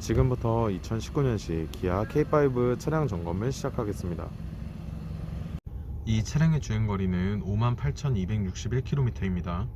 지금부터 2019년식 기아 K5 차량 점검을 시작하겠습니다. 이 차량의 주행 거리는 58,261km입니다.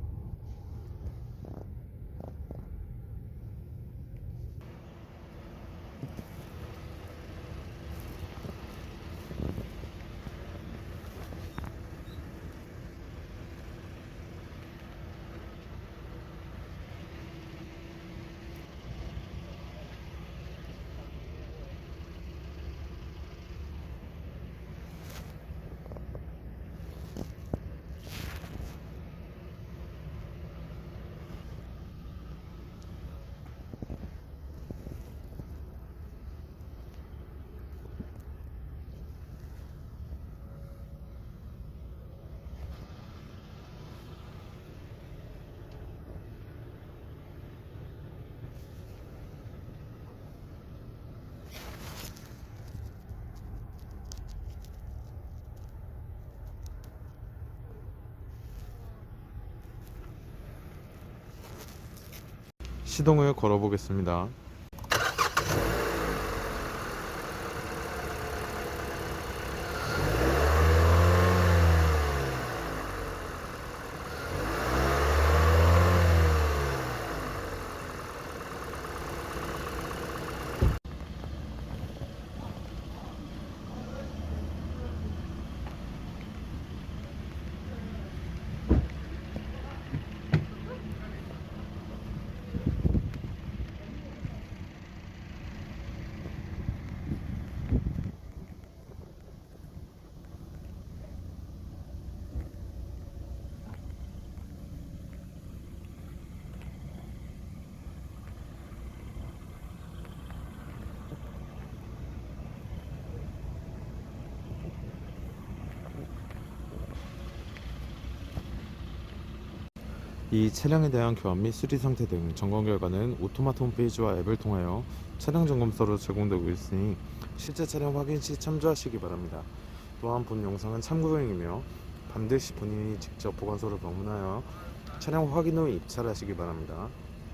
시동을 걸어 보겠습니다. 이 차량에 대한 교환 및 수리 상태 등 점검 결과는 오토마토 홈페이지와 앱을 통하여 차량 점검서로 제공되고 있으니 실제 차량 확인 시 참조하시기 바랍니다. 또한 본 영상은 참고용이며 반드시 본인이 직접 보관소를 방문하여 차량 확인 후 입찰하시기 바랍니다.